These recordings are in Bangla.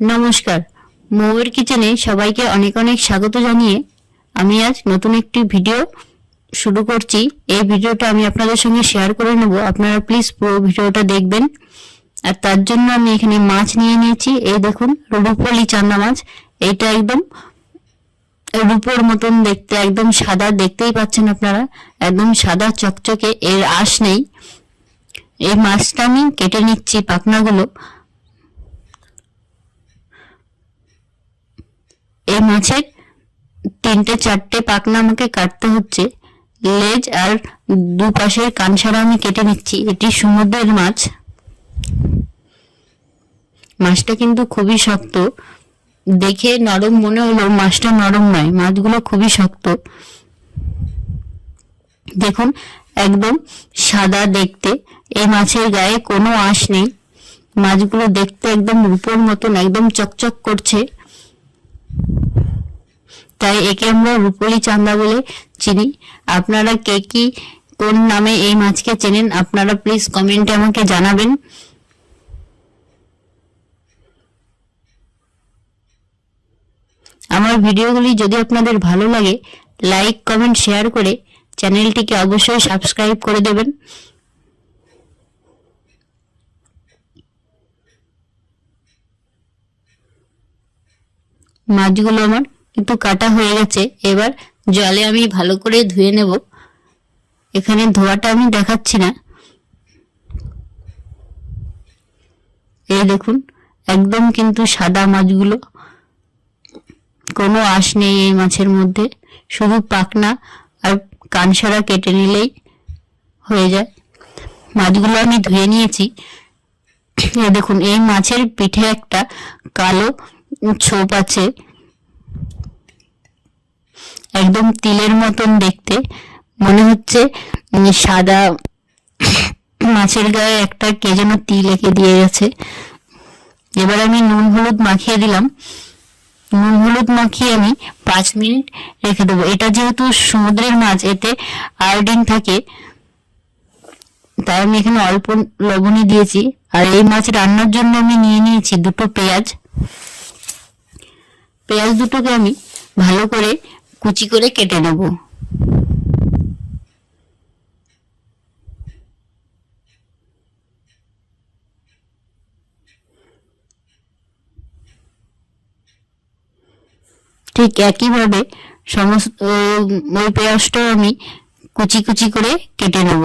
নমস্কার। মৌয়ের কিচেনে সবাইকে অনেক অনেক স্বাগত জানিয়ে আমি আজ নতুন একটি ভিডিও শুরু করছি। এই ভিডিওটা আমি আপনাদের সঙ্গে শেয়ার করে নেব। আপনারা প্লিজ পুরো ভিডিওটা দেখবেন। আর তার জন্য আমি এখানে মাছ নিয়ে নিয়েছি। এই দেখুন, রূপলি চান্দা মাছ। এইটা একদম রূপোর মতন দেখতে, একদম সাদা। দেখতেই পাচ্ছেন আপনারা, একদম সাদা চকচকে। এর আঁশ নেই। এই মাছটা আমি কেটে নিচ্ছি পাখনাগুলো। এই মাছের তিনটে, চারটে পাখনা আমাকে কাটতে হচ্ছে। লেজ আর দুপাশের কানসারা আমি কেটে নিচ্ছি। এটি সমুদ্রের মাছ। মাছটা কিন্তু খুবই শক্ত। দেখে নরম মনে হলো, মাছটা নরম নয়, মাছগুলো খুবই শক্ত। দেখুন, একদম সাদা দেখতে। এই মাছের গায়ে কোনো আঁশ নেই। মাছগুলো দেখতে একদম রূপোর মতন, একদম চকচক করছে। তাই একে আমরা রূপলি চান্দা বলে চিনি। আপনারা কে কি, কোন নামে এই মাছকে চেনেন, আপনারা প্লিজ কমেন্টে আমাকে জানাবেন। আমার ভিডিওগুলি যদি আপনাদের ভালো লাগে লাইক কমেন্ট শেয়ার করে চ্যানেলটিকে অবশ্যই সাবস্ক্রাইব করে দেবেন। মাছগুলো আমার কিন্তু কাটা হয়ে গেছে, এবার জলে আমি ভালো করে ধুয়ে নেব। এখানে ধোয়াটা আমি দেখাচ্ছি না। এই দেখুন, একদম কিন্তু সাদা মাছগুলো। কোনো আঁশ নেই এই মাছের মধ্যে, শুধু পাকনা আর কানসারা কেটে নিলেই হয়ে যায়। মাছগুলো আমি ধুয়ে নিয়েছি। দেখুন, এই মাছের পিঠে একটা কালো ছোপ আছে। একদম তিলের মতন দেখতে। মনে হচ্ছে সাদা মাছের গায়ে একটা কে যেন তিল এঁকে দিয়ে গেছে। এবার আমি নুন হলুদ মাখিয়ে দিলাম। নুন হলুদ মাখিয়ে আমি পাঁচ মিনিট রেখে দেবো। এটা যেহেতু সমুদ্রের মাছ, এতে আয়োডিন থাকে, তাই আমি এখানে অল্প লবণই দিয়েছি। আর এই মাছ রান্নার জন্য আমি নিয়ে নিয়েছি দুটো পেঁয়াজ। পেঁয়াজ দুটোকে আমি ভালো করে কুচি করে কেটে নেব। ঠিক একইভাবে সমস্ত ওই পেঁয়াজটাও আমি কুচি কুচি করে কেটে নেব।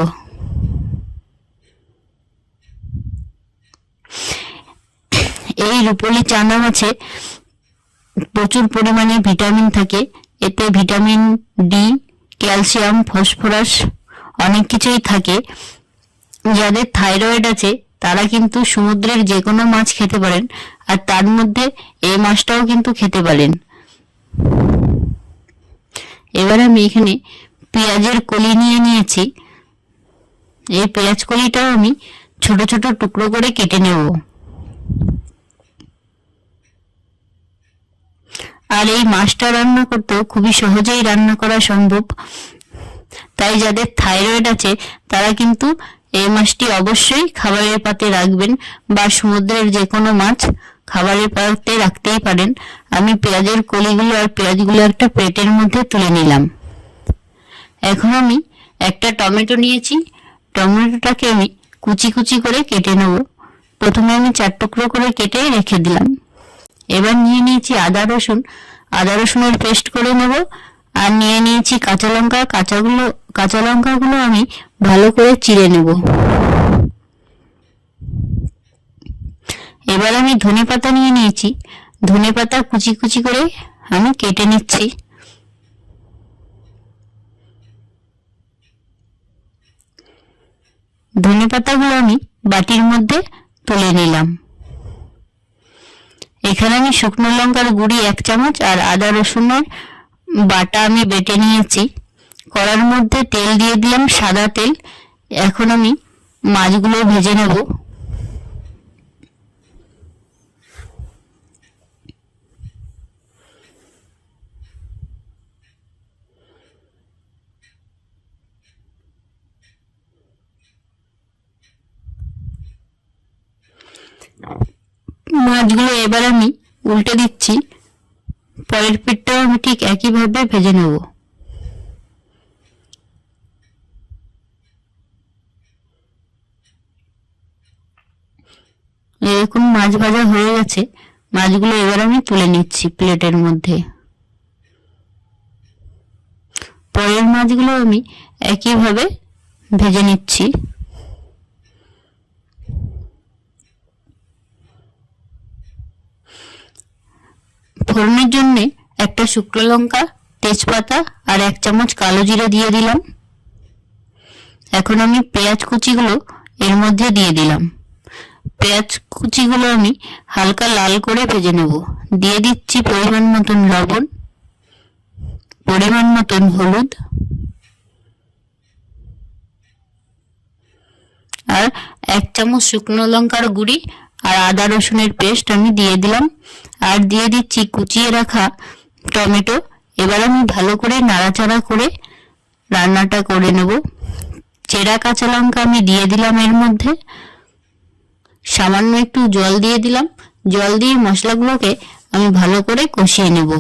এই রূপলি চানা মাছে প্রচুর পরিমাণে ভিটামিন থাকে এতে ভিটামিন ডি ক্যালসিয়াম, ফসফরাস অনেক কিছুই থাকে। যাদের থাইরয়েড আছে, তারা কিন্তু সমুদ্রের যে কোনো মাছ খেতে পারেন, আর তার মধ্যে এই মাছটাও কিন্তু খেতে পারেন। এবার আমি এখানে পেঁয়াজের কলি নিয়ে নিয়েছি। এই পেঁয়াজ কলিটাও আমি ছোট ছোট টুকরো করে কেটে নেব। আর এই মাছটা রান্না করতেও খুবই সহজেই রান্না করা সম্ভব। তাই যাদের থাইরয়েড আছে, তারা কিন্তু এই মাছটি অবশ্যই খাবারের পাতে রাখবেন বা সমুদ্রের যে কোনো মাছ খাবারের পাতে রাখতেই পারেন। আমি পেঁয়াজের কলিগুলো আর পেঁয়াজগুলো একটা প্লেটের মধ্যে তুলে নিলাম। এখন আমি একটা টমেটো নিয়েছি। টমেটোটাকে আমি কুচি কুচি করে কেটে নেব। প্রথমে আমি চার টুকরো করে কেটে রেখে দিলাম। এবার নিয়ে নিয়েছি আদা রসুন। আদা রসুনের পেস্ট করে নেব। আর নিয়ে নিয়েছি কাঁচা লঙ্কা। কাঁচাগুলো, কাঁচা লঙ্কাগুলো আমি ভালো করে চিড়ে নেব। এবার আমি ধনে পাতা নিয়ে নিয়েছি। ধনে পাতা কুচি কুচি করে আমি কেটে নিচ্ছি। ধনে পাতাগুলো আমি বাটির মধ্যে তুলে নিলাম। এখানে আমি শুকনো লঙ্কার গুঁড়ি এক চামচ আর আদা রসুনের বাটা আমি বেটে নিয়েছি। কড়ার মধ্যে তেল দিয়ে দিলাম সাদা তেল। এখন আমি মাছগুলো ভেজে নেব। মাছগুলো এবার আমি উল্টে দিচ্ছি। পরের পিঠটাও আমি ঠিক একইভাবে ভেজে নেব। এরকম মাছ ভাজা হয়ে গেছে। মাছগুলো এবার আমি তুলে নিচ্ছি প্লেটের মধ্যে। পরের মাছগুলো আমি একইভাবে ভেজে নিচ্ছি। ফোড়নের জন্য একটা শুকনো লঙ্কা, তেজপাতা আর এক চামচ কালো জিরা দিয়ে দিলাম। এখন আমি পেঁয়াজ কুচিগুলো এর মধ্যে দিয়ে দিলাম। পেঁয়াজ কুচিগুলো আমি হালকা লাল করে ভেজে নেব। দিয়ে দিচ্ছি পরিমাণ মতন লবণ, পরিমাণ মতন হলুদ আর এক চামচ শুকনো লঙ্কার গুঁড়ি আর আদা রসুনের পেস্ট আমি দিয়ে দিলাম। আর দিয়ে দিচ্ছি কুচিয়ে রাখা টমেটো। এবার আমি ভালো করে নাড়াচাড়া করে রান্নাটা করে নেব। চেরা কাঁচা লঙ্কা আমি দিয়ে দিলাম এর মধ্যে। সামান্য একটু জল দিয়ে দিলাম। জল দিয়ে মশলাগুলোকে আমি ভালো করে কষিয়ে নেব।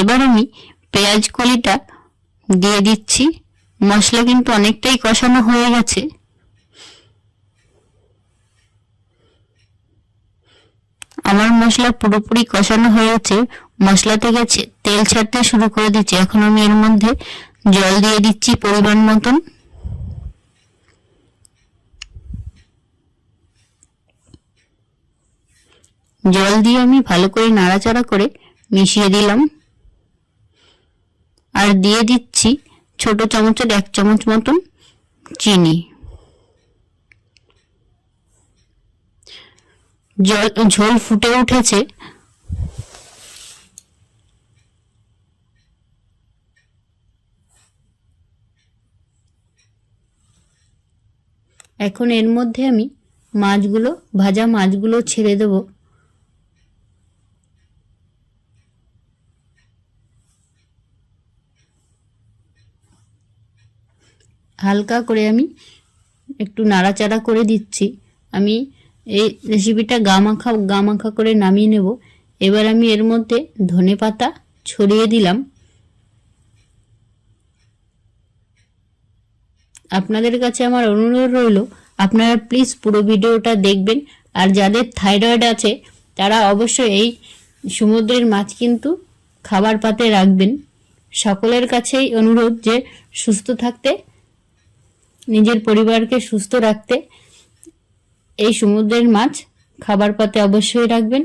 এবার আমি পেঁয়াজ কলিটা দিয়ে দিচ্ছি। মশলা কিন্তু অনেকটাই কষানো হয়ে গেছে। আমার মশলা পুরোপুরি কষানো হয়ে গেছে। মশলা থেকে তেল ছাড়তে শুরু করে দিচ্ছি। এখন আমি এর মধ্যে জল দিয়ে দিচ্ছি পরিমাণ মতন। জল দিয়ে আমি ভালো করে নাড়াচাড়া করে মিশিয়ে দিলাম। আর দিয়ে দিচ্ছি ছোট চামচের এক চামচ মতন চিনি। জল, ঝোল ফুটে উঠেছে। এখন এর মধ্যে আমি মাছগুলো, ভাজা মাছগুলো ছেড়ে দেব। হালকা করে আমি একটু নাড়াচাড়া করে দিচ্ছি। আমি এই রেসিপিটা গামাখা গামাখা করে নামিয়ে নেব। এবার আমি এর মধ্যে ধনে পাতা ছড়িয়ে দিলাম। আপনাদের কাছে আমার অনুরোধ রইল, আপনারা প্লিজ পুরো ভিডিওটা দেখবেন। আর যাদের থাইরয়েড আছে, তারা অবশ্যই এই সমুদ্রের মাছ কিন্তু খাবার পাতে রাখবেন। সকলের কাছেই অনুরোধ যে সুস্থ থাকতে নিজের পরিবারকে সুস্থ রাখতে এই সমুদ্রের মাছ খাবার পাতে অবশ্যই রাখবেন।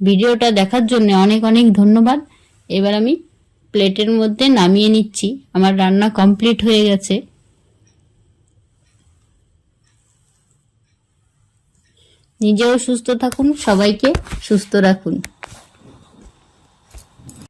ভিডিওটা দেখার জন্য অনেক অনেক ধন্যবাদ। এবার আমি প্লেটের মধ্যে নামিয়ে নিচ্ছি। আমার রান্না কমপ্লিট হয়ে গেছে। নিজেও সুস্থ থাকুন, সবাইকে সুস্থ রাখুন।